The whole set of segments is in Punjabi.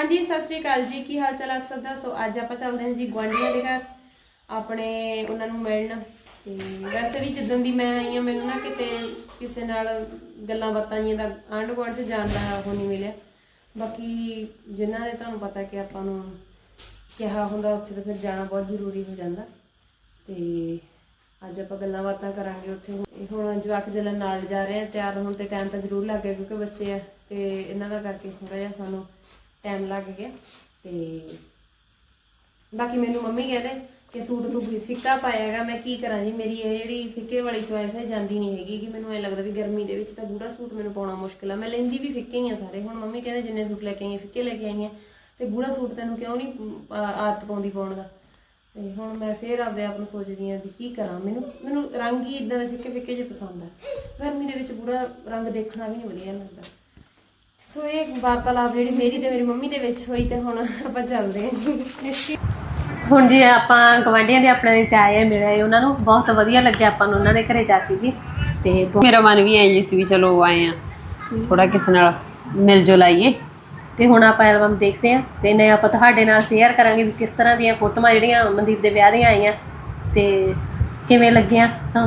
ਹਾਂਜੀ, ਸਤਿ ਸ੍ਰੀ ਅਕਾਲ ਜੀ। ਕੀ ਹਾਲ ਚਾਲ ਆਪ ਸਭ ਦਾ? ਸੋ ਅੱਜ ਆਪਾਂ ਚੱਲਦੇ ਹਾਂ ਜੀ ਗੁਆਂਢੀਆਂ ਦੇ ਘਰ। ਆਪਣੇ ਉਹਨਾਂ ਨੂੰ ਮਿਲਣ। ਤੇ ਵੈਸੇ ਵੀ ਜਿੱਦਣ ਦੀ ਮੈਂ ਆਈ ਹਾਂ, ਮੈਨੂੰ ਨਾ ਕਿਤੇ ਕਿਸੇ ਨਾਲ ਗੱਲਾਂ ਬਾਤਾਂ ਜੀਆਂ ਦਾ ਆਂਢ ਗੁਆਂਢ 'ਚ ਜਾਣ ਦਾ ਉਹ ਨਹੀਂ ਮਿਲਿਆ। ਬਾਕੀ ਜਿਨ੍ਹਾਂ ਨੇ ਤੁਹਾਨੂੰ ਪਤਾ ਕਿ ਆਪਾਂ ਨੂੰ ਕਿਹਾ ਹੁੰਦਾ, ਉੱਥੇ ਤਾਂ ਫਿਰ ਜਾਣਾ ਬਹੁਤ ਜ਼ਰੂਰੀ ਹੋ ਜਾਂਦਾ। ਤੇ ਅੱਜ ਆਪਾਂ ਗੱਲਾਂ ਬਾਤਾਂ ਕਰਾਂਗੇ ਉੱਥੇ। ਹੁਣ ਜਵਾਕ ਜਲਨ ਨਾਲ ਜਾ ਰਹੇ ਆ, ਤਿਆਰ ਹੋਣ ਤੇ ਟਾਈਮ ਤਾਂ ਜ਼ਰੂਰ ਲੱਗ ਗਿਆ ਕਿਉਂਕਿ ਬੱਚੇ ਆ ਤੇ ਇਹਨਾਂ ਦਾ ਕਰਕੇ ਥੋੜਾ ਜਿਹਾ ਸਾਨੂੰ ਟਾਈਮ ਲੱਗ ਗਿਆ ਤੇ ਬਾਕੀ ਮੈਨੂੰ ਮੰਮੀ ਕਹਿੰਦੇ ਕਿ ਸੂਟ ਤੂੰ ਵੀ ਫਿੱਕਾ ਪਾਇਆਗਾ ਮੈਂ ਕੀ ਕਰਾਂ ਜੀ? ਮੇਰੀ ਇਹ ਜਿਹੜੀ ਫਿੱਕੇ ਵਾਲੀ ਚੁਆਇਸ ਹੈ, ਜਾਂਦੀ ਨਹੀਂ ਹੈਗੀ ਕਿ ਮੈਨੂੰ ਐ ਲੱਗਦਾ ਵੀ ਗਰਮੀ ਦੇ ਵਿੱਚ ਤਾਂ ਗੂੜਾ ਸੂਟ ਮੈਨੂੰ ਪਾਉਣਾ ਮੁਸ਼ਕਿਲ ਆ। ਮੈਂ ਲੈਂਦੀ ਵੀ ਫਿੱਕੇ ਹੀ ਆ ਸਾਰੇ। ਹੁਣ ਮੰਮੀ ਕਹਿੰਦੇ ਜਿੰਨੇ ਸੂਟ ਲੈ ਕੇ ਆਈ ਆ, ਫਿੱਕੇ ਲੈ ਕੇ ਆਈ ਆ ਤੇ ਗੂੜਾ ਸੂਟ ਤੈਨੂੰ ਕਿਉਂ ਨਹੀਂ ਆਦਤ ਪਾਉਂਦੀ ਪਾਉਣ ਦਾ? ਤੇ ਹੁਣ ਮੈਂ ਫੇਰ ਆਪਦੇ ਆਪ ਨੂੰ ਸੋਚਦੀ ਆ ਵੀ ਕੀ ਕਰਾਂ? ਮੈਨੂੰ ਮੈਨੂੰ ਰੰਗ ਹੀ ਇਦਾਂ ਦੇ ਫਿੱਕੇ ਫਿੱਕੇ ਜਿਹੇ ਪਸੰਦ ਆ। ਗਰਮੀ ਦੇ ਵਿੱਚ ਗੂੜਾ ਰੰਗ ਦੇਖਣਾ ਵੀ ਨਹੀਂ ਵਧੀਆ ਲੱਗਦਾ। ਸੋ ਇਹ ਵਾਰਤਾਲਾਪ ਜਿਹੜੀ ਮੇਰੀ ਤੇ ਮੇਰੀ ਮੰਮੀ ਦੇ ਵਿੱਚ ਹੋਈ ਤੇ ਹੁਣ ਆਪਾਂ ਚੱਲਦੇ ਹਾਂ ਜੀ। ਹੁਣ ਜੀ ਆਪਾਂ ਗਵਾਂਢੀਆਂ ਦੇ ਆਪਣੇ ਵਿੱਚ ਆਏ ਆ ਮਿਲੇ ਉਹਨਾਂ ਨੂੰ ਬਹੁਤ ਵਧੀਆ ਲੱਗਿਆ ਆਪਾਂ ਨੂੰ ਉਹਨਾਂ ਦੇ ਘਰੇ ਜਾ ਕੇ ਜੀ। ਤੇ ਮੇਰਾ ਮਨ ਵੀ ਐ ਜੀ ਸੀ ਵੀ ਚਲੋ ਆਏ ਆ ਥੋੜਾ ਕਿਸੇ ਨਾਲ ਮਿਲ ਜੋ ਲਾਈਏ ਤੇ ਹੁਣ ਆਪਾਂ ਐਲਬਮ ਦੇਖਦੇ ਆ ਤੇ ਨੇ ਆਪਾਂ ਤੁਹਾਡੇ ਨਾਲ ਸ਼ੇਅਰ ਕਰਾਂਗੇ ਵੀ ਕਿਸ ਤਰ੍ਹਾਂ ਦੀਆਂ ਫੋਟੋਆਂ ਜਿਹੜੀਆਂ ਮਨਦੀਪ ਦੇ ਵਿਆਹ ਦੀਆਂ ਆਈਆਂ ਤੇ ਕਿਵੇਂ ਲੱਗੀਆਂ ਤਾਂ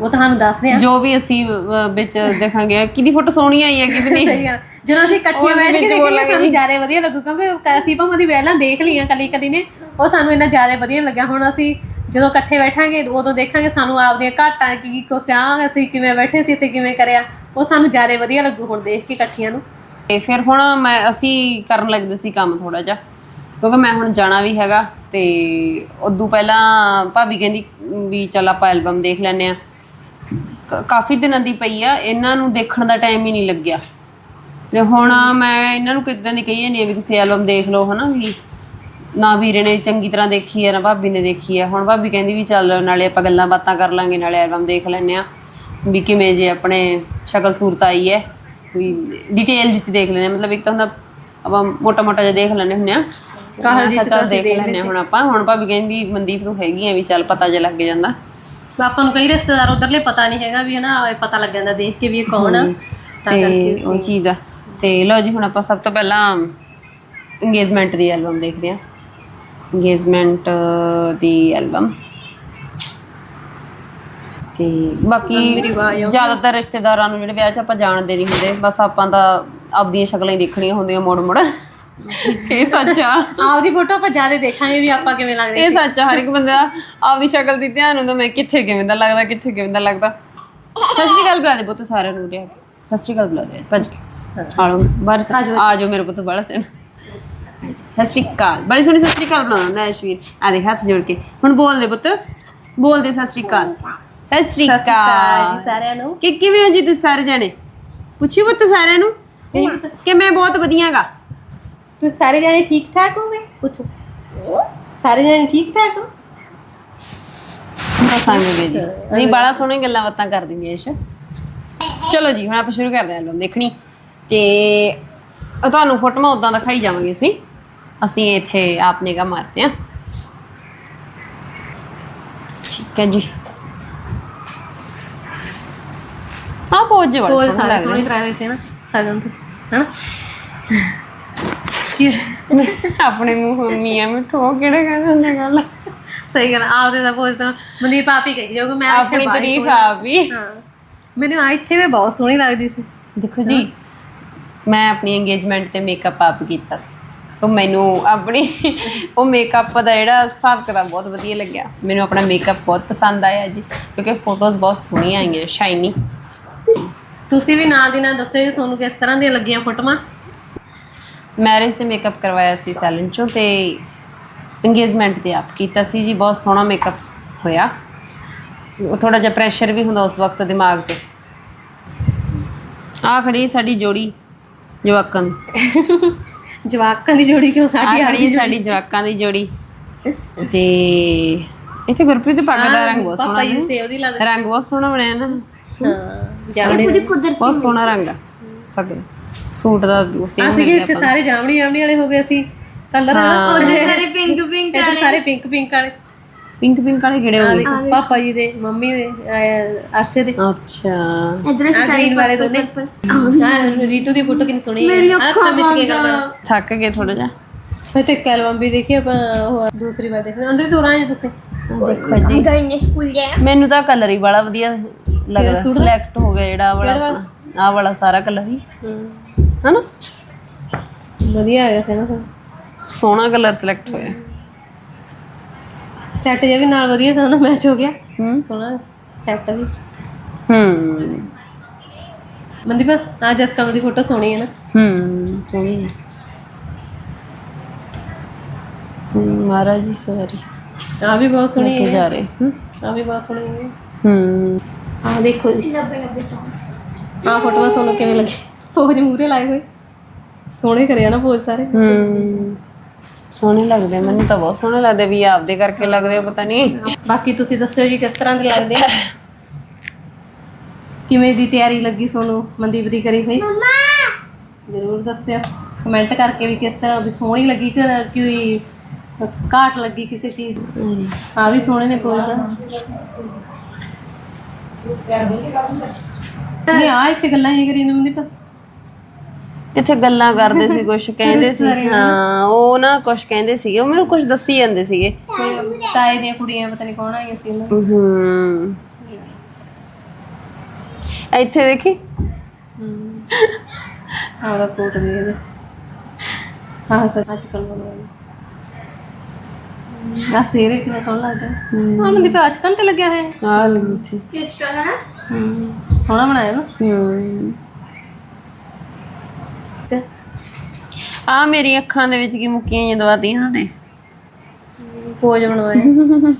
ਉਹ ਤੁਹਾਨੂੰ ਦੱਸਦੇ ਆ। ਜੋ ਵੀ ਅਸੀਂ ਅਹ, ਵਿੱਚ ਦੇਖਾਂਗੇ ਕਿਹਦੀ ਫੋਟੋ ਸੋਹਣੀ ਆਈ ਹੈ ਕਿਹਦੀ ਨਹੀਂ ਸਹੀ ਗੱਲ। ਜਦੋਂ ਅਸੀਂ ਇਕੱਠੀਆਂ ਉਹਦੇ ਬੈਠ ਕੇ ਬੋਲਾਂਗੇ ਸਾਨੂੰ ਜ਼ਿਆਦਾ ਵਧੀਆ ਲੱਗੂ ਕਿਉਂਕਿ ਅਸੀਂ ਭਾਵੇਂ ਦੀ ਪਹਿਲਾਂ ਦੇਖ ਲਈਆਂ ਕਲੀ ਕਲੀ ਨੇ ਉਹ ਸਾਨੂੰ ਇੰਨਾ ਜ਼ਿਆਦਾ ਵਧੀਆ ਲੱਗਾ ਹੁਣ ਅਸੀਂ ਜਦੋਂ ਇਕੱਠੇ ਬੈਠਾਂਗੇ ਉਦੋਂ ਦੇਖਾਂਗੇ ਸਾਨੂੰ ਆਪਦੀਆਂ ਘਾਟਾਂ ਕੀ ਕੀ ਕੁਛ ਆ ਅਸੀਂ ਕਿਵੇਂ ਬੈਠੇ ਸੀ ਤੇ ਕਿਵੇਂ ਕਰਿਆ। ਉਹ ਸਾਨੂੰ ਜ਼ਿਆਦਾ ਵਧੀਆ ਲੱਗੂ ਹੁਣ ਦੇਖ ਕੇ ਇਕੱਠੀਆਂ ਨੂੰ। ਤੇ ਫਿਰ ਹੁਣ ਮੈਂ ਅਸੀਂ ਕਰਨ ਲੱਗਦੇ ਸੀ ਕੰਮ ਥੋੜਾ ਜਿਹਾ ਕਿਉਂਕਿ ਮੈਂ ਹੁਣ ਜਾਣਾ ਵੀ ਹੈਗਾ ਤੇ ਉਦੋਂ ਪਹਿਲਾਂ ਭਾਬੀ ਕਹਿੰਦੀ ਵੀ ਚੱਲ ਆਪਾਂ ਐਲਬਮ ਦੇਖ ਲੈਨੇ ਆ ਕਾਫੀ ਦਿਨਾਂ ਦੀ ਪਈ ਆ ਇਹਨਾਂ ਨੂੰ ਦੇਖਣ ਦਾ ਟਾਈਮ ਹੀ ਨਹੀਂ ਲੱਗਿਆ। ਤੇ ਹੁਣ ਮੈਂ ਇਹਨਾਂ ਨੂੰ ਕਿਦਾਂ ਦੀ ਕਹੀ ਨਹੀਂ ਵੀ ਤੁਸੀਂ ਐਲਬਮ ਦੇਖ ਲਓ ਹਨਾ ਵੀ ਨਾ ਵੀਰੇ ਨੇ ਚੰਗੀ ਤਰ੍ਹਾਂ ਦੇਖੀ ਹੈ ਨਾ ਭਾਬੀ ਨੇ ਦੇਖੀ ਹੈ ਹੁਣ ਭਾਬੀ ਕਹਿੰਦੀ ਵੀ ਚੱਲ ਨਾਲੇ ਆਪਾਂ ਗੱਲਾਂ ਬਾਤਾਂ ਕਰ ਲਾਂਗੇ ਨਾਲੇ ਐਲਬਮ ਦੇਖ ਲੈਨੇ ਆ ਵੀ ਕਿਵੇਂ ਜੇ ਆਪਣੇ ਸ਼ਕਲ ਸੂਰਤ ਆਈ ਹੈ ਵੀ ਡਿਟੇਲ ਵਿੱਚ ਦੇਖ ਲੈਨੇ ਆ ਮਤਲਬ ਇੱਕ ਤਾਂ ਹੁੰਦਾ ਆਪਾਂ ਮੋਟਾ ਮੋਟਾ ਜਿਹਾ ਦੇਖ ਲੈਨੇ ਹੁੰਨੇ ਆ ਕਾਹਲ ਜੀ ਤਾਂ ਦੇਖ ਲੈਨੇ ਆ ਹੁਣ ਆਪਾਂ। ਹੁਣ ਭਾਬੀ ਕਹਿੰਦੀ ਮਨਦੀਪ ਤੂੰ ਹੈਗੀ ਆ ਵੀ ਚੱਲ ਪਤਾ ਜਿਹਾ ਲੱਗ ਜਾਂਦਾ। ਆਪਾਂ ਨੂੰ ਕਈ ਰਿਸ਼ਤੇਦਾਰ ਉਧਰਲੇ ਪਤਾ ਨਹੀਂ ਹੈਗਾ ਵੀ ਹਨਾ ਇਹ ਪਤਾ ਲੱਗ ਜਾਂਦਾ ਦੇਖ ਕੇ ਵੀ ਇਹ ਕੌਣ ਆ। ਤਾਂ ਉਹ ਚੀਜ਼ ਆ। ਤੇ ਲਓ ਜੀ ਹੁਣ ਆਪਾਂ ਸਭ ਤੋਂ ਪਹਿਲਾਂ ਇੰਗੇਜਮੈਂਟ ਦੀ ਐਲਬਮ ਦੇਖਦੇ ਹਾਂ। ਇੰਗੇਜਮੈਂਟ ਦੀ ਐਲਬਮ ਤੇ ਬਾਕੀ ਜ਼ਿਆਦਾਤਰ ਰਿਸ਼ਤੇਦਾਰਾਂ ਨੂੰ ਜਿਹੜੇ ਵਿਆਹ 'ਚ ਆਪਾਂ ਜਾਣਦੇ ਨਹੀਂ ਹੁੰਦੇ ਬਸ ਆਪਾਂ ਤਾਂ ਆਪਦੀਆਂ ਸ਼ਕਲਾਂ ਹੀ ਦੇਖਣੀਆਂ ਹੁੰਦੀਆਂ ਮੋੜ ਮੋੜ ਇਹ ਸੱਚ ਆ। ਆਪਦੀ ਫੋਟੋ ਆਪਾਂ ਜ਼ਿਆਦਾ ਦੇਖਾਂਗੇ ਵੀ ਆਪਾਂ ਕਿਵੇਂ ਲੱਗਦੇ ਇਹ ਸੱਚ ਆ ਹਰ ਇੱਕ ਬੰਦਾ ਆਪਦੀ ਸ਼ਕਲ ਦੀ ਧਿਆਨ ਹੁੰਦਾ ਮੈਂ ਕਿੱਥੇ ਕਿਵੇਂ ਦਾ ਲੱਗਦਾ ਕਿੱਥੇ ਕਿਵੇਂ ਦਾ ਲੱਗਦਾ। ਸਤਿ ਸ਼੍ਰੀ ਅਕਾਲ ਬੁਲਾ ਦੇ ਪੁੱਤ ਸਾਰਿਆਂ ਨੂੰ ਰਿਆ ਸਤਿ ਸ਼੍ਰੀ ਅਕਾਲ ਬੁਲਾ ਦੇ ਭੱਜ ਕੇ। ਆਲੋ ਬਾਹਰ ਆ ਜਾਓ। ਮੇਰੇ ਪੁੱਤ ਬੜਾ ਸੈਨ ਸਤਿ ਸ਼੍ਰੀ ਅਕਾਲ। ਬੜੀ ਸੋਹਣੀ ਸਤਿ ਸ਼੍ਰੀ ਅਕਾਲ ਬੁਲਾਉਂਦਾ ਐਸ਼ਵੀਰ ਆ ਦੇਖ ਹੱਥ ਜੋੜ ਕੇ। ਹੁਣ ਬੋਲ ਦੇ ਪੁੱਤ ਬੋਲ ਦੇ ਸਤਿ ਸ਼੍ਰੀ ਅਕਾਲ। ਸਤਿ ਸ਼੍ਰੀ ਜੀ ਅਕਾਲ। ਸਾਰਿਆਂ ਨੂੰ। ਕਿ ਕਿਵੇਂ ਹੋ ਜੀ ਤੁਸੀਂ ਸਾਰੇ ਜਣੇ? ਪੁੱਛੀ ਪੁੱਤ ਸਾਰਿਆਂ ਨੂੰ? ਕਿ ਮੈਂ ਬਹੁਤ ਵਧੀਆਗਾ ਤੁਸੀਂ ਸਾਰੇ ਜਾਣੇ ਠੀਕ ਠਾਕ ਹੋਗੇ? ਪੁੱਛੋ। ਸਾਰੇ ਜਾਣੇ ਠੀਕ ਠਾਕ ਹੋ? ਦੱਸਾਂਗੇ ਜੀ। ਨਹੀਂ ਬੜਾ ਸੋਹਣੇ ਗੱਲਾਂ ਬਾਤਾਂ ਕਰ ਦਿੰਦੀ ਐਸ਼ ਚਲੋ ਜੀ ਹੁਣ ਆਪਾਂ ਸ਼ੁਰੂ ਕਰਦੇ ਹਾਂ ਲੋਕ ਦੇਖਣੀ। ਤੇ ਤੁਹਾਨੂੰ ਫੋਟੋਆਂ ਉਦਾਂ ਦਿਖਾਈ ਜਾਵਾਂਗੇ ਅਸੀਂ। ਅਸੀਂ ਇੱਥੇ ਆਪਨੇ ਕਾ ਮਾਰਦੇ ਹਾਂ। ਠੀਕ ਹੈ ਜੀ। ਆ ਬਹੁਤ ਜੇ ਬੜਾ ਕੋਲ ਸੋਹਣਾ ਸਾਰੇ ਸੋਹਣੇ ਕਰਾਏ ਸੀ ਨਾ ਸਗਨ ਤੇ ਹਨਾ? ਰਿਹਾ ਆਪਣੇ ਮੂੰਹ ਮੀਆਂ ਮਿੱਠੋ ਕਿਹੜੇ ਕਹਿੰਦੇ ਹੁੰਦੇ ਗੱਲ? ਸਹੀ ਗੱਲ ਆਪਦੇ ਦਾ ਪੁੱਛ ਤਾਂ ਮਨਦੀਪ ਆਪ ਹੀ ਕਹੀ ਜਾਊਗਾ ਮੈਂ ਆਪਣੀ ਤਾਰੀਫ ਆ ਵੀ ਹਾਂ। ਮੈਨੂੰ ਆ ਇੱਥੇ ਵੀ ਬਹੁਤ ਸੋਹਣੀ ਲੱਗਦੀ ਸੀ। ਦੇਖੋ ਜੀ ਮੈਂ ਆਪਣੀ ਇੰਗੇਜਮੈਂਟ ਤੇ ਮੇਕਅਪ ਆਪ ਕੀਤਾ ਸੀ। ਸੋ ਮੈਨੂੰ ਆਪਣੀ ਉਹ ਮੇਕਅਪ ਦਾ ਜਿਹੜਾ ਹਿਸਾਬ ਕਿਤਾਬ ਬਹੁਤ ਵਧੀਆ ਲੱਗਿਆ। ਮੈਨੂੰ ਆਪਣਾ ਮੇਕਅਪ ਬਹੁਤ ਪਸੰਦ ਆਇਆ ਜੀ ਕਿਉਂਕਿ ਫੋਟੋਜ਼ ਬਹੁਤ ਸੋਹਣੀਆਂ ਆਈਆਂ ਸ਼ਾਈਨੀ ਤੁਸੀਂ ਵੀ ਨਾਲ ਦੀ ਨਾਲ ਦੱਸਿਓ ਜੀ ਤੁਹਾਨੂੰ ਕਿਸ ਤਰ੍ਹਾਂ ਦੀਆਂ ਲੱਗੀਆਂ ਫੋਟੋਆਂ? ਮੈਰਿਜ ਤੇ ਮੇਕਅਪ ਕਰਵਾਇਆ ਸੀ ਸੈਲਨ ਚੋਂ ਤੇ ਇੰਗੇਜਮੈਂਟ ਤੇ ਆਪ ਕੀਤਾ ਸੀ ਜੀ ਬਹੁਤ ਸੋਹਣਾ ਮੇਕਅਪ ਹੋਇਆ। ਉਹ ਥੋੜਾ ਜਿਹਾ ਪ੍ਰੈਸ਼ਰ ਵੀ ਹੁੰਦਾ ਉਸ ਵਕਤ ਦਿਮਾਗ ਤੇ। ਆ ਖੜੀ ਸਾਡੀ ਜੋੜੀ ਜਵਾਕਾਂ ਦੀ। ਜਵਾਕਾਂ ਦੀ ਜੋੜੀ ਕਿਉਂ ਆ ਸਾਡੀ ਆ ਖੜੀ ਸਾਡੀ ਜਵਾਕਾਂ ਦੀ ਜੋੜੀ। ਤੇ ਇੱਥੇ ਗੁਰਪ੍ਰੀਤ ਦੇ ਪੱਗ ਦਾ ਰੰਗ ਬਹੁਤ ਸੋਹਣਾ ਪਾਪਾ ਜੀ ਹੈ ਤੇ ਉਹਦੀ ਲੱਗ ਰੰਗ ਬਹੁਤ ਸੋਹਣਾ ਬਣਿਆ ਨਾ। ਹਾਂ ਜਾਵੜੇ ਬਹੁਤ ਸੋਹਣਾ ਰੰਗ ਆ। ਪੱਗ ਦਾ। ਸੂਟ ਦਾ ਸੇਮ ਅਸੀਂ ਇੱਥੇ ਸਾਰੇ ਜਾਮਣੀ ਜਾਮਣੀ ਵਾਲੇ ਹੋ ਗਏ ਅਸੀਂ। ਕਲਰ ਵਾਲਾ ਸਾਰੇ ਪਿੰਕ ਪਿੰਕ ਵਾਲੇ। ਸਾਰੇ ਪਿੰਕ ਪਿੰਕ ਵਾਲੇ। ਪਿੰਕ ਪਿੰਕ ਵਾਲੇ ਕਿਹੜੇ ਹੋ ਗਏ? ਪਾਪਾ ਜੀ ਦੇ ਮੰਮੀ ਦੇ ਅਰਸ਼ੇ ਦੇ। ਅੱਛਾ। ਇਧਰ ਗ੍ਰੀਨ ਵਾਲੇ ਦੋਨੇ। ਹਾਂ ਰੀਤੂ ਦੀ ਫੋਟੋ ਕਿੰਨੀ ਸੋਹਣੀ ਹੈ। ਅੱਖਾਂ ਵਿੱਚ ਕੀ ਕਰਦਾ ਥੱਕ ਗਏ ਥੋੜਾ ਜਿਹਾ। ਮੈਂ ਤੇ ਕੈਲਬਮ ਵੀ ਦੇਖੀ ਆਪਾਂ ਉਹ ਦੂਸਰੀ ਵਾਰ ਦੇਖਦੇ ਅੰਦਰ ਤੋਂ ਰਾਂ ਤੁਸੀਂ? ਦੇਖੋ ਜੀ। ਗਰਨੇ ਸਕੂਲ ਜਾਇਆ ਮੈਨੂੰ ਤਾਂ ਕਲਰ ਹੀ ਬੜਾ ਵਧੀਆ ਲੱਗਦਾ। ਸਿਲੈਕਟ ਹੋ ਗਿਆ ਜਿਹੜਾ ਆਹ ਵਾਲਾ ਆ ਵਾਲਾ ਸਾਰਾ ਕਲਰ ਹੀ। ਹਨਾ? ਵਧੀਆ ਹੈਗਾ ਸੀ ਨਾ ਸੋਹਣਾ ਕਲਰ ਸਿਲੈਕਟ ਹੋਇਆ। ਸੈੱਟ ਜਿਹਾ ਵੀ ਨਾਲ ਵਧੀਆ ਸੋਹਣਾ ਮੈਚ ਹੋ ਗਿਆ। ਹੂੰ। ਸੋਹਣਾ ਸੈੱਟ ਵੀ। ਹੂੰ। ਮਨਦੀਪ ਆ ਜਸ ਕਮਲ ਦੀ ਫੋਟੋ ਸੋਹਣੀ ਹੈ ਨਾ। ਹੂੰ ਸੋਹਣੀ ਹੈ। ਹੂੰ, ਮਹਾਰਾਜ ਜੀ ਸਵਾਰੀ। ਆ ਵੀ ਬਹੁਤ ਸੋਹਣੀ ਕੇ ਹੈ। ਜਾ ਰਹੇ। ਹੂੰ। ਆ ਵੀ ਬਹੁਤ ਸੋਹਣੀ ਹੈ। ਹੂੰ। ਆ ਦੇਖੋ ਜੀ। 90 90 ਸੌਂਗ ਆ ਫੋਟੋਆਂ ਤੁਹਾਨੂੰ ਕਿਵੇਂ ਲੱਗੀ? ਪੋਜ ਮੂਰੇ ਲਾਏ ਹੋਏ। ਸੋਹਣੇ ਕਰਿਆ ਨਾ ਪੋਜ ਸਾਰੇ। ਹੂੰ ਸੋਹਣੇ ਲੱਗਦੇ ਆ, ਮੈਨੂੰ ਤਾਂ ਬਹੁਤ ਸੋਹਣੇ ਲੱਗਦੇ ਵੀ ਆਪਦੇ ਕਰਕੇ ਲੱਗਦੇ ਆ, ਪਤਾ ਨਹੀਂ। ਬਾਕੀ ਤੁਸੀਂ ਦੱਸਿਓ ਜੀ ਕਿਸ ਤਰ੍ਹਾਂ ਦੇ ਲੱਗਦੇ ਆ? ਕਿਵੇਂ ਦੀ ਤਿਆਰੀ ਲੱਗੀ ਤੁਹਾਨੂੰ ਮਨਦੀਪ ਦੀ ਕਰੀ ਹੋਈ? ਜ਼ਰੂਰ ਦੱਸਿਓ। ਕਮੈਂਟ ਕਰਕੇ ਵੀ ਕਿਸ ਤਰ੍ਹਾਂ ਵੀ ਸੋਹਣੀ ਲੱਗੀ ਕਿ ਕੋਈ ਘਾਟ ਲੱਗੀ ਕਿਸੇ ਚੀਜ਼? ਦੀ। ਆ ਵੀ ਸੋਹਣੇ ਨੇ ਪੋਜ ਨਹੀਂ ਆ ਇੱਥੇ ਗੱਲਾਂ ਹੀ ਕਰੀ ਨੇ ਮਨਦੀਪ ਇੱਥੇ ਗੱਲਾਂ ਕਰਦੇ ਸੀ ਕੁਝ ਕਹਿੰਦੇ ਸੀ। ਹਾਂ ਉਹ ਨਾ ਕੁਝ ਕਹਿੰਦੇ ਸੀਗੇ ਉਹ ਮੈਨੂੰ ਕੁਝ ਦੱਸੀ ਜਾਂਦੇ ਸੀਗੇ। ਤਾਏ ਦੀਆਂ ਕੁੜੀਆਂ ਪਤਾ ਨਹੀਂ ਕੌਣ ਆਈਆਂ ਸੀ। ਹੂੰ। ਇੱਥੇ ਦੇਖੀ। ਹਾਂ। ਉਹਦਾ ਕੋਟ ਦੇ ਇਹਦੇ। ਹਾਂ ਸਰ ਅੱਜ ਕੱਲ ਬਣਵਾਇਆ ਆ ਸੇਰੇ ਕਿੰਨਾ ਸੋਹਣਾ ਲੱਗਦਾ। ਹਾਂ। ਮੰਦੀ ਪੇ ਅੱਜ ਕੱਲ ਤੇ ਲੱਗਿਆ ਹੋਇਆ। ਹੈ ਆ ਲੱਗੀ ਇੱਥੇ। ਕ੍ਰਿਸਟਲ ਹੈ ਨਾ? ਹਮ, ਸੋਹਣਾ ਬਣਾਇਆ ਨਾ। ਹੂੰ। ਅੱਛਾ ਆ ਮੇਰੀ ਅੱਖਾਂ ਦੇ ਵਿੱਚ ਕੀ ਮੁੱਕੀਆਂ ਜਿਹੀਆਂ ਦਵਾਤੀਆਂ ਨੇ ਪੋਜ ਬਣਵਾਇਆ।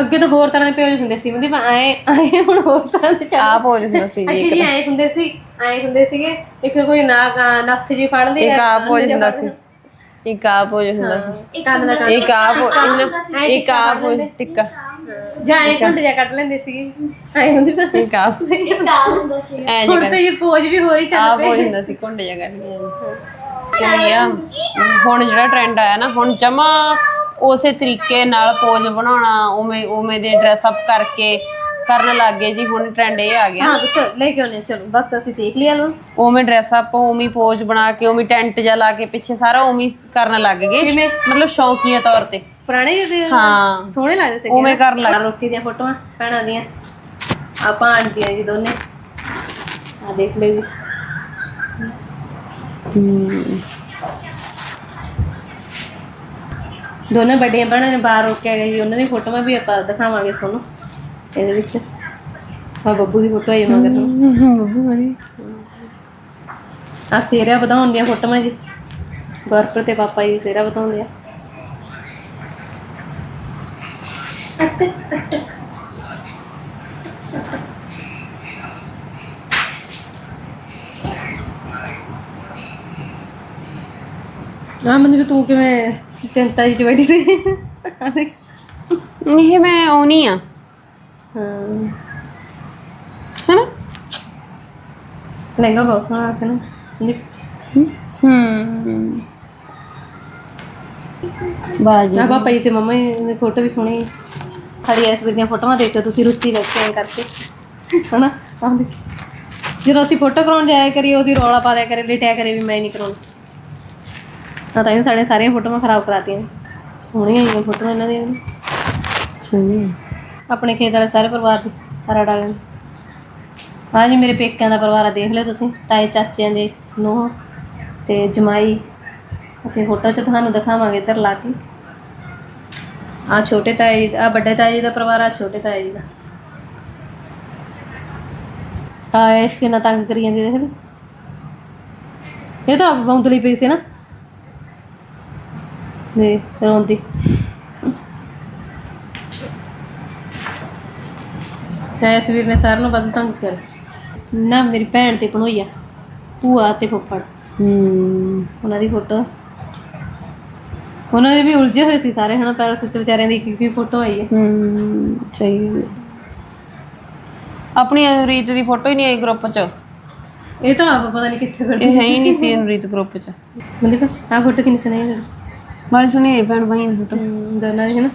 ਅੱਗੇ ਤਾਂ ਹੋਰ ਤਰ੍ਹਾਂ ਦੇ ਪੋਜ ਹੁੰਦੇ ਸੀ ਮੰਦੀ ਆਏ ਆਏ ਹੁਣ ਹੋਰ ਤਰ੍ਹਾਂ ਦੇ ਚੱਲ। ਆ ਪੋਜ ਹੁੰਦਾ ਸੀ ਜੀ ਅੱਗੇ ਜੀ ਆਏ ਹੁੰਦੇ ਸੀ ਆਏ ਹੁੰਦੇ ਸੀਗੇ ਇੱਕ ਕੋਈ ਨਾਕ ਨੱਥ ਜੀ ਫੜਦੇ ਇੱਕ ਆ ਪੋਜ ਹੁੰਦਾ ਸੀ। ਇੱਕ ਆ ਪੋਜ ਹੁੰਦਾ ਸੀ। ਇੱਕ ਆ ਪੋਜ ਇੱਕ ਆ ਪੋਜ ਟਿੱਕਾ। ਜਾਂ ਐ ਘੁੰਡ ਜਾ ਕੱਢ ਲੈਂਦੇ ਸੀਗੇ। ਆਏ ਹੁੰਦੇ ਤਾਂ ਇੱਕ ਆ ਡਾਲ ਹੁੰਦਾ ਸੀ। ਐ ਹੁਣ ਤਾਂ ਇਹ ਪੋਜ ਵੀ ਹੋਰ ਹੀ ਚੱਲ ਆ ਪੋਜ ਹੁੰਦਾ ਸੀ ਘੁੰਡੇ ਜਗ੍ਹਾ ਚਲਿਆ ਹੁਣ ਜਿਹੜਾ ਟ੍ਰੈਂਡ ਆਇਆ ਨਾ ਹੁਣ ਜਮਾ ਉਸੇ ਤਰੀਕੇ ਨਾਲ ਪੋਜ ਬਣਾਉਣਾ ਉਵੇਂ ਉਵੇਂ ਦੇ ਡਰੈਸ ਅਪ ਕਰਕੇ ਕਰਨ ਲੱਗ ਗਏ ਜੀ ਹੁਣ ਟ੍ਰੈਂਡ ਇਹ ਆ ਗਿਆ। ਹਾਂ ਚਲੋ ਲੈ ਕੇ ਆਉਣੇ ਚਲੋ ਬਸ ਅਸੀਂ ਦੇਖ ਲਿਆ ਲੋ ਉਵੇਂ ਡਰੈਸ ਅਪ ਉਵੇਂ ਪੋਜ ਬਣਾ ਕੇ ਉਵੇਂ ਟੈਂਟ ਜਾ ਲਾ ਕੇ ਪਿੱਛੇ ਸਾਰਾ ਉਵੇਂ ਹੀ ਕਰਨ ਲੱਗ ਗਏ? ਮਤਲਬ ਸ਼ੌਕੀਆ ਤੌਰ ਤੇ। ਪੁਰਾਣੇ ਜਿਹੜੇ ਹਾਂ। ਸੋਹਣੇ ਲੱਗਦੇ ਸੀ ਉਵੇਂ ਕਰਨ ਲੱਗ ਰੋਟੀ ਦੀਆਂ ਫੋਟੋਆਂ ਭੈਣਾਂ ਦੀਆਂ। ਆਪਾਂ ਆਂਟੀਆਂ ਜੀ ਦੋਨੇ। ਆ ਦੇਖ ਹੂੰ। ਦੋਨੇ ਵੱਡੀਆਂ ਭੈਣਾਂ ਨੇ ਬਾਹਰ ਰੋਕਿਆ ਗਿਆ ਜੀ। ਉਹਨਾਂ ਦੀ ਫੋਟੋਆਂ ਵੀ ਆਪਾਂ ਦਿਖਾਵਾਂਗੇ ਤੁਹਾਨੂੰ। ਇਹਦੇ ਵਿੱਚ। ਆ ਬੱਬੂ ਦੀ ਫੋਟੋ ਆਈ ਮੰਗੇ ਤੁਹਾਨੂੰ। ਬੱਬੂ ਗੜੀ ਆ ਸੇਰਾ ਵਧਾਉਣ ਦੀਆਂ ਫੋਟੋਆਂ ਜੀ। ਗੁਰਪ੍ਰੀਤ ਤੇ ਪਾਪਾ ਜੀ ਸੇਰਾ ਵਧਾਉਂਦੇ ਆ ਆ ਮੈਨੂੰ ਵੀ ਤੂੰ ਕਿਵੇਂ ਚਿੰਤਾ ਜੀ ਚ ਬੈਠੀ ਸੀ। ਇਹ ਮੈਂ ਨਹੀਂ ਆ। ਹਾਂ। ਹੈਨਾ? ਲਹਿੰਗਾ ਬਹੁਤ ਸੋਹਣਾ ਸੀ ਨਾ। ਹੂੰ। ਬਾਜੀ। ਆ ਪਾਪਾ ਜੀ ਤੇ ਮੰਮਾ ਜੀ ਦੀ ਫੋਟੋ ਵੀ ਸੋਹਣੀ। ਹੈ। ਸਾਡੀ ਇਸ ਦੀਆਂ ਫੋਟੋਆਂ ਦੇਖਿਓ ਤੁਸੀਂ ਰੁੱਸੀ ਲੈ ਕੇ ਆਏ ਕਰਕੇ। ਹਨਾ? ਆਹ ਦੇਖ। ਜਦੋਂ ਅਸੀਂ ਫੋਟੋ ਕਰਾਉਣ ਜਾਇਆ ਕਰੀ ਉਹਦੀ ਰੌਲਾ ਪਾ ਦਿਆ ਕਰੇ ਲਿਟਿਆ ਕਰੇ ਵੀ ਮੈਂ ਨਹੀਂ ਕਰਾਉਣੀ। ਆ ਤਾਂ ਇਹ ਸਾਡੇ ਸਾਰੀਆਂ ਫੋਟੋਆਂ ਖਰਾਬ ਕਰਾਤੀਆਂ ਨੇ। ਸੋਹਣੀਆਂ ਆਈਆਂ ਫੋਟੋਆਂ ਇਹਨਾਂ ਦੀਆਂ। ਚੰਗੀ ਆਪਣੇ ਖੇਤ ਵਾਲੇ ਸਾਰੇ ਪਰਿਵਾਰ ਦੀ ਹਰਾ ਡਾਲਣ ਹਾਂ ਜੀ ਮੇਰੇ ਪੇਕਿਆਂ ਦਾ ਪਰਿਵਾਰ ਆ ਦੇਖ ਲਿਓ ਤੁਸੀਂ। ਤਾਏ ਚਾਚਿਆਂ ਦੇ ਨੂੰਹ ਤੇ ਜਮਾਈ। ਅਸੀਂ ਫੋਟੋ 'ਚ ਤੁਹਾਨੂੰ ਦਿਖਾਵਾਂਗੇ ਇੱਧਰ ਲਾ ਕੇ। ਆ ਛੋਟੇ ਤਾਏ ਆ ਵੱਡੇ ਤਾਏ ਜੀ ਦਾ ਪਰਿਵਾਰ ਆ ਛੋਟੇ ਤਾਏ ਜੀ ਦਾ। ਆ ਐਸ਼ ਕਿੰਨਾ ਤੰਗ ਕਰੀ ਜਾਂਦੀ ਦੇਖ ਲਈ ਇਹ ਤਾਂ ਬੌਂਦਲੀ ਪਈ ਸੀ ਨਾ। ਦੇ ਰੋਂਦੀ। ਐਸ ਵੀਰ ਨੇ ਸਾਰਿਆਂ ਨੂੰ ਵੱਧ ਤੰਗ ਕਰ ਨਾ ਮੇਰੀ ਭੈਣ ਤੇ ਭਣੋਈਆ ਭੂਆ ਤੇ ਫੁੱਫੜ। ਹੂੰ। ਉਹਨਾਂ ਦੀ ਫੋਟੋ। ਉਹਨਾਂ ਦੇ ਵੀ ਉਲਝੇ ਹੋਏ ਸੀ ਸਾਰੇ ਹਨਾ ਪੈਲਸ ਚ ਵਿਚਾਰਿਆਂ ਦੀ ਇੱਕ ਇੱਕ ਫੋਟੋ ਆਈ ਹੈ। ਹੂੰ ਸਹੀ ਆਪਣੀ ਅਨੁਰੀਤ ਦੀ ਫੋਟੋ ਹੀ ਨਹੀਂ ਆਈ ਗਰੁੱਪ 'ਚ। ਇਹ ਤਾਂ ਆਪ ਪਤਾ ਨਹੀਂ ਕਿੱਥੇ ਖੜੀ ਇਹ ਹੈ ਹੀ ਨਹੀਂ ਸੀ। ਅਨੁਰੀਤ ਗਰੁੱਪ 'ਚ। ਮਨਦੀਪ ਆ ਫੋਟੋ ਕਿੰਨੀ ਸੋਹਣੀ ਹੈ। ਮਾੜੀ ਸੁਣੀ ਭੈਣ ਭਾਈ ਦੀ ਫੋਟੋ। ਦੋਨਾਂ ਦੀ ਹੈ ਨਾ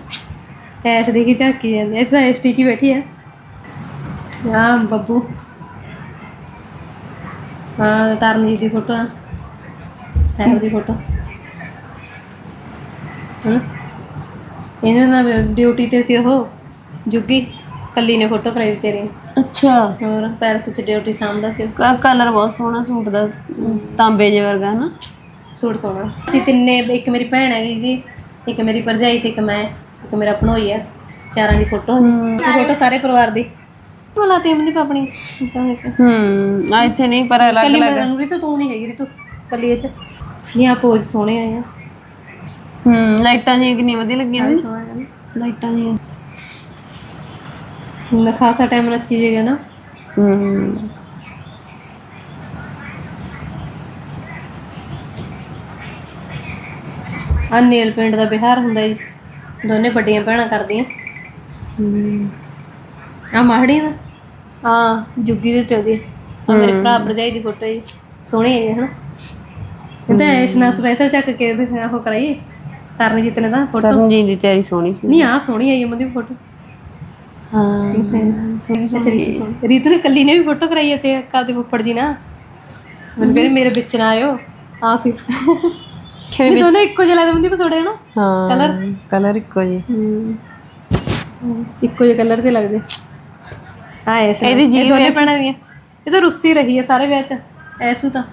ਐਸ ਦੇਖੀ ਝਾਕੀ ਜਾਂਦੀ ਐਸ ਐਸ ਟਿਕੀ ਬੈਠੀ ਆ ਹਾਂ ਬੱਬੂ। ਹਾਂ ਤਰਨੀ ਦੀ ਫੋਟੋ ਆ। ਸਾਹਿਬ ਦੀ ਫੋਟੋ। ਹਾਂ? ਇਹਨੂੰ ਨਾ ਡਿਊਟੀ ਤੇ ਸੀ ਉਹ ਜੁੱਗੀ ਕੱਲੀ ਨੇ ਫੋਟੋ ਕਰਾਈ ਵਿਚਾਰੀ ਨੇ। ਅੱਛਾ। ਹੋਰ ਪੈਰਸ ਚ ਡਿਊਟੀ ਸਾਂਭਦਾ ਸੀ ਉਹ। ਕਲਰ ਬਹੁਤ ਸੋਹਣਾ ਸੂਟ ਦਾ ਤਾਂਬੇ ਜੇ ਵਰਗਾ ਨਾ ਸੂਟ ਸੋਹਣਾ। ਅਸੀਂ ਤਿੰਨੇ ਇੱਕ ਮੇਰੀ ਭੈਣ ਹੈਗੀ ਜੀ ਇੱਕ ਮੇਰੀ ਭਰਜਾਈ ਤੇ ਇੱਕ ਮੈਂ ਇੱਕ ਮੇਰਾ ਭਣੋਈ ਆ ਚਾਰਾਂ ਦੀ ਫੋਟੋ ਫੋਟੋ ਸਾਰੇ ਪਰਿਵਾਰ ਦੀ। ਭਲਾ ਤੇ ਅਮਦੀ ਆਪਣੀ ਹੂੰ ਆ ਇੱਥੇ ਨਹੀਂ ਪਰ ਅਲੱਗ ਕੱਲੀ ਮੈਂ ਨੂੰ ਤੂੰ ਨਹੀਂ ਹੈਗੀ ਤੂੰ ਕੱਲੀ ਇਹ ਚ। ਆ ਪੋਜ ਸੋਹਣੇ ਆਏ ਆ। ਹੂੰ ਲਾਈਟਾਂ ਜੀ ਕਿੰਨੀ ਵਧੀਆ ਲੱਗੀਆਂ ਨੇ। ਸੋਹਣਾ ਹੈ ਲਾਈਟਾਂ ਜੀ ਨਾ ਖਾਸਾ ਟਾਈਮ ਨੱਚੀ ਜੇਗਾ ਨਾ। ਹੂੰ ਆ ਨੇਲ ਪੇਂਟ ਦਾ ਬਿਹਾਰ ਹੁੰਦਾ ਜੀ। ਦੋਨੇ ਵੱਡੀਆਂ ਭੈਣਾਂ ਕਰਦੀਆਂ। ਆ ਮਾਹੜੀ ਦਾ ਆ ਜੁੱਗੀ ਦੇ ਤੇ ਉਹਦੀ ਆ ਮੇਰੇ ਭਰਾ ਭਰਜਾਈ ਦੀ ਫੋਟੋ ਜੀ। ਸੋਹਣੀ ਹੈ ਹਨਾ। ਇਹ ਤਾਂ ਐਸ਼ ਨਾਲ ਸਪੈਸ਼ਲ ਚੱਕ ਕੇ ਉਹ ਕਰਾਈ ਤਰਨਜੀਤ ਨੇ ਤਾਂ ਫੋਟੋ ਚਰਨਜੀਤ ਦੀ ਤਿਆਰੀ ਸੋਹਣੀ ਸੀ। ਨਹੀਂ ਆ ਸੋਹਣੀ ਆਈ ਉਹਦੀ ਫੋਟੋ ਹਾਂ ਸੋਹਣੀ ਸੋਹਣੀ। ਰੀਤੂ ਨੇ ਕੱਲੀ ਨੇ ਵੀ ਫੋਟੋ ਕਰਾਈ ਹੈ ਤੇ ਕਾਦੇ ਫੁੱਫੜ ਜੀ ਨਾਲ? ਮੈਨੂੰ ਕਹਿੰਦੇ ਮੇਰੇ ਵਿੱਚ ਨਾ ਆਇਓ। ਆ ਸੀ। ਇਹ ਦੋਨੇ ਇੱਕੋ ਜਿਹੇ ਲੱਗਦੇ ਹੁੰਦੀ ਪਸੋੜੇ ਹਨਾ ਹਾਂ Colour? ਕਲਰ ਇੱਕੋ ਜੀ ਇੱਕੋ ਜਿਹੇ ਕਲਰ 'ਚ ਲੱਗਦੇ। ਆ ਐਸ ਇਹਦੀ ਇਹ ਜੀਭ ਦੋਨੇ ਭੈਣਾਂ ਦੀਆਂ। ਇਹ ਤਾਂ ਰੁੱਸੀ ਰਹੀ ਹੈ ਸਾਰੇ ਵਿਆਹ 'ਚ। ਐਸੂ ਤਾਂ।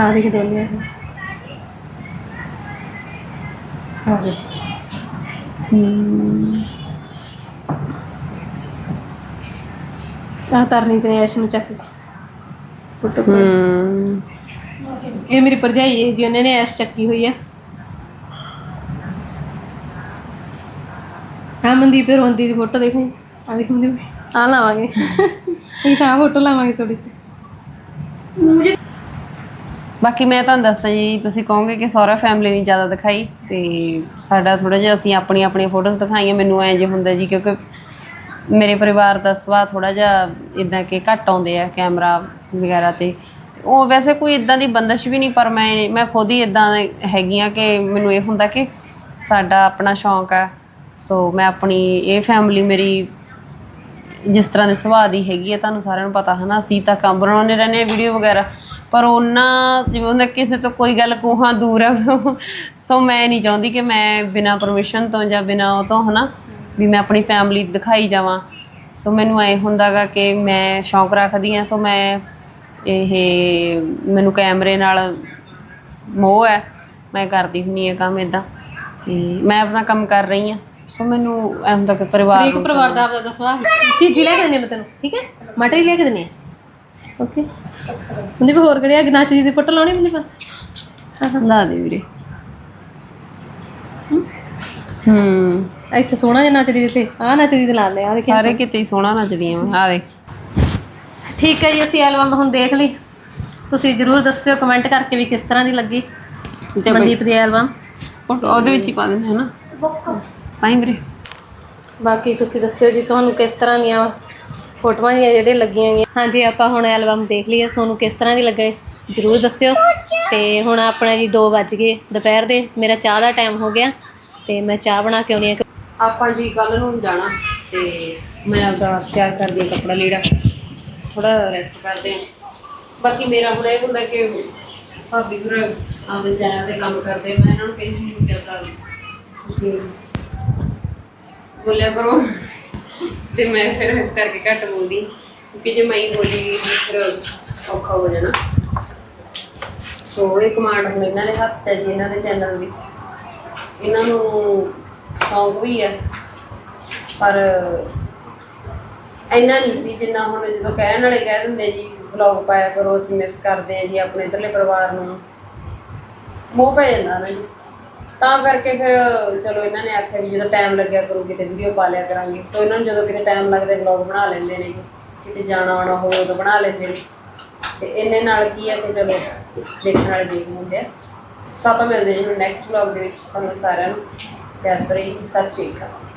ਆ ਦੇਖ ਦੋਨੇ। ਦੇਖ ਆ ਤਰਨੀ ਤੇ ਐਸ਼ ਨੂੰ ਚੱਕ ਕੇ। ਫੋਟੋ ਹੂੰ ਇਹ ਮੇਰੀ ਭਰਜਾਈ ਹੈ ਜੀ ਉਹਨੇ ਨੇ ਐਸ ਚੱਕੀ ਹੋਈ ਹੈ ਹਾਂ ਮਨਦੀਪ ਰੋਂਦੀ ਦੀ ਫੋਟੋ ਦੇਖੋ ਆ ਦੇਖ ਮਨਦੀਪ। ਆ ਲਾਵਾਂਗੇ। ਇਹ ਤਾਂ ਫੋਟੋ ਲਾਵਾਂਗੇ ਥੋੜੀ ਬਾਕੀ ਮੈਂ ਤੁਹਾਨੂੰ ਦੱਸਾਂ ਜੀ, ਤੁਸੀਂ ਕਹੋਗੇ ਕਿ ਸਹੁਰਾ ਫੈਮਿਲੀ ਨਹੀਂ ਜ਼ਿਆਦਾ ਦਿਖਾਈ ਤੇ ਸਾਡਾ ਥੋੜਾ ਜਿਹਾ ਅਸੀਂ ਆਪਣੀ ਆਪਣੀਆਂ ਫੋਟੋਜ਼ ਦਿਖਾਈਆਂ, ਮੈਨੂੰ ਐਂ ਜੇ ਹੁੰਦਾ ਜੀ ਕਿਉਂਕਿ ਮੇਰੇ ਪਰਿਵਾਰ ਦਾ ਸੁਭਾਅ ਥੋੜਾ ਜਿਹਾ ਇਦਾਂ ਕਿ ਘੱਟ ਆਉਂਦੇ ਆ ਕੈਮਰਾ ਵਗੈਰਾ ਤੇ। ਤੇ ਉਹ ਵੈਸੇ ਕੋਈ ਇਦਾਂ ਦੀ ਬੰਦਸ਼ ਵੀ ਨਹੀਂ, ਪਰ ਮੈਂ ਮੈਂ ਖੁਦ ਹੀ ਇਦਾਂ ਹੈਗੀ ਆ ਕਿ ਮੈਨੂੰ ਇਹ ਹੁੰਦਾ ਕਿ ਸਾਡਾ ਆਪਣਾ ਸ਼ੌਂਕ ਆ। ਸੋ ਮੈਂ ਆਪਣੀ ਇਹ ਫੈਮਿਲੀ ਮੇਰੀ ਜਿਸ ਤਰ੍ਹਾਂ ਦੇ ਸੁਭਾਅ ਦੀ ਹੈਗੀ ਹੈ ਤੁਹਾਨੂੰ ਸਾਰਿਆਂ ਨੂੰ ਪਤਾ ਹੈ ਨਾ ਅਸੀਂ ਤਾਂ ਕੰਮ ਬਣਾਉਂਦੇ ਰਹਿੰਦੇ ਹਾਂ ਵੀਡੀਓ ਵਗੈਰਾ। ਪਰ ਉਹਨਾਂ ਜਿਵੇਂ ਹੁੰਦਾ ਕਿਸੇ ਤੋਂ ਕੋਈ ਗੱਲ ਕੋਹਾਂ ਦੂਰ ਹੈ ਸੋ ਮੈਂ ਨਹੀਂ ਚਾਹੁੰਦੀ ਕਿ ਮੈਂ ਬਿਨਾ ਪਰਮਿਸ਼ਨ ਤੋਂ ਜਾਂ ਬਿਨਾ ਉਹ ਤੋਂ ਹਨਾ ਵੀ ਮੈਂ ਆਪਣੀ ਫੈਮਿਲੀ ਦਿਖਾਈ ਜਾਵਾਂ। ਸੋ ਮੈਨੂੰ ਐ ਹੁੰਦਾਗਾ ਕਿ ਮੈਂ ਸ਼ੌਂਕ ਰੱਖਦੀ ਹਾਂ ਸੋ ਮੈਂ ਇਹ ਮੈਨੂੰ ਕੈਮਰੇ ਨਾਲ ਮੋਹ ਹੈ ਮੈਂ ਕਰਦੀ ਹੁੰਨੀ ਆ ਕੰਮ ਇਦਾਂ ਤੇ ਮੈਂ ਆਪਣਾ ਕੰਮ ਕਰ ਰਹੀ ਹਾਂ ਸੋ ਮੈਨੂੰ ਐ ਹੁੰਦਾ ਕਿ ਪਰਿਵਾਰ ਦਾ ਆਪਦਾ ਚੀਜ਼ੀ ਲੈ ਕੇ ਦਿੰਨੇ ਮੈਂ ਤੈਨੂੰ ਠੀਕ ਹੈ? ਮਟਰੀ ਲੈ ਕੇ ਦਿੰਨੇ ਓਕੇ। ਮਨਦੀਪ ਹੋਰ ਕਿਹੜੀ ਆ? ਗਨਾਚ ਦੀ ਫੋਟੋ ਲਾਉਣੀ ਮਨਦੀਪ? ਲਾ ਦੇ ਵੀਰੇ। ਹੂੰ। ਇੱਥੇ ਸੋਹਣਾ ਜਿਹਾ ਨੱਚਦੀ ਤੇ ਆ ਨੱਚਦੀ ਤੇ ਲਾ ਲਿਆ ਆ ਦੇਖਿਆ ਸਾਰੇ ਕਿਤੇ ਹੀ ਸੋਹਣਾ ਨੱਚਦੀਆਂ ਆ ਦੇ ਠੀਕ ਹੈ ਜੀ ਅਸੀਂ ਐਲਬਮ ਹੁਣ ਦੇਖ ਲਈ। ਤੁਸੀਂ ਜਰੂਰ ਦੱਸਿਓ ਕਮੈਂਟ ਕਰਕੇ ਵੀ ਕਿਸ ਤਰ੍ਹਾਂ ਦੀ ਲੱਗੀ ਮਨਦੀਪ ਦੀ ਐਲਬਮ। ਫੋਟੋ ਉਹਦੇ ਵਿੱਚ ਹੀ ਪਾ ਦਿੰਦੇ ਹਨਾ ਪਾਈ ਵੀਰੇ। ਬਾਕੀ ਤੁਸੀਂ ਦੱਸਿਓ ਜੀ ਤੁਹਾਨੂੰ ਕਿਸ ਤਰ੍ਹਾਂ ਦੀਆਂ ਫੋਟੋਆਂ ਦੀਆਂ ਜਿਹੜੇ ਲੱਗੀਆਂ ਗਈਆਂ ਹਾਂਜੀ, ਆਪਾਂ ਹੁਣ ਐਲਬਮ ਦੇਖ ਲਈ ਤੁਹਾਨੂੰ ਕਿਸ ਤਰ੍ਹਾਂ ਦੀ ਲੱਗੇ, ਜਰੂਰ ਦੱਸਿਓ। ਤੇ ਹੁਣ ਆਪਣਾ ਜੀ 2 ਵੱਜ ਗਏ ਦੁਪਹਿਰ ਦੇ, ਮੇਰਾ ਚਾਹ ਦਾ ਟਾਈਮ ਹੋ ਗਿਆ, ਤੇ ਮੈਂ ਚਾਹ ਬਣਾ ਕੇ ਆਉਣੀ ਆ। ਆਪਾਂ ਜੀ ਕੱਲ ਨੂੰ ਜਾਣਾ, ਤੇ ਮੈਂ ਆਪਦਾ ਤਿਆਰ ਕਰਦੀ ਹਾਂ ਕੱਪੜਾ ਲੀੜਾ ਥੋੜਾ ਰੈਸਟ ਕਰਦੇ ਹਾਂ ਬਾਕੀ ਮੇਰਾ ਹੁਣ ਇਹ ਹੁੰਦਾ ਕਿ ਭਾਬੀ ਗੁਰ ਆਪਦੇ ਚੈਨਲ ਤੇ ਕੰਮ ਕਰਦੇ, ਮੈਂ ਇਹਨਾਂ ਨੂੰ ਕਹਿੰਦੀ ਹਾਂ ਕਿ ਆਪਦਾ ਤੁਸੀਂ ਬੋਲਿਆ ਕਰੋ। ਤੇ ਮੈਂ ਫਿਰ ਇਸ ਕਰਕੇ ਘੱਟ ਬੋਲਦੀ, ਕਿਉਂਕਿ ਜੇ ਮੈਂ ਹੀ ਬੋਲੀ ਫਿਰ ਔਖਾ ਹੋ ਜਾਣਾ। ਸੋ, ਇਹ ਕਮਾਂਡ ਹੁਣ ਇਹਨਾਂ ਦੇ ਹੱਥ 'ਚ ਹੈ ਜੀ, ਇਹਨਾਂ ਦੇ ਚੈਨਲ ਦੀ। ਇਹਨਾਂ ਨੂੰ ਸ਼ੌਂਕ ਵੀ ਹੈ, ਪਰ ਇੰਨਾ ਨਹੀਂ ਸੀ ਜਿੰਨਾ ਹੁਣ ਜਦੋਂ ਕਹਿਣ ਵਾਲੇ ਕਹਿ ਦਿੰਦੇ ਜੀ ਵਲੌਗ ਪਾਇਆ ਕਰੋ, ਅਸੀਂ ਮਿਸ ਕਰਦੇ ਹਾਂ ਜੀ ਆਪਣੇ ਇਧਰਲੇ ਪਰਿਵਾਰ ਨੂੰ। ਮੋਹ ਪੈ ਜਾਂਦਾ ਨਾ ਜੀ। ਤਾਂ ਕਰਕੇ ਫਿਰ ਚਲੋ ਇਹਨਾਂ ਨੇ ਆਖਿਆ ਵੀ ਜਦੋਂ ਟਾਈਮ ਲੱਗਿਆ ਕਰੂ, ਕਿਤੇ ਵੀਡੀਓ ਪਾ ਲਿਆ ਕਰਾਂਗੇ। ਸੋ ਇਹਨਾਂ ਨੂੰ ਜਦੋਂ ਕਿਤੇ ਟਾਈਮ ਲੱਗਦਾ ਵਲੌਗ ਬਣਾ ਲੈਂਦੇ ਨੇ। ਕਿਤੇ ਜਾਣਾ ਆਉਣਾ ਹੋਵੇ ਤਾਂ ਬਣਾ ਲੈਂਦੇ ਨੇ। ਤੇ ਇਹਨੇ ਨਾਲ ਕੀ ਹੈ ਕਿ ਚਲੋ ਦੇਖਣ ਵਾਲੇ ਦੇਖ ਹੁੰਦੇ ਆ। ਸੋ ਆਪਾਂ ਮਿਲਦੇ ਹਾਂ ਜੀ ਨੈਕਸਟ ਵਲੌਗ ਦੇ ਵਿੱਚ। ਤੁਹਾਨੂੰ ਸਾਰਿਆਂ ਨੂੰ ਪਿਆਰ ਭਰੀ ਸਤਿ ਸ਼੍ਰੀ ਅਕਾਲ।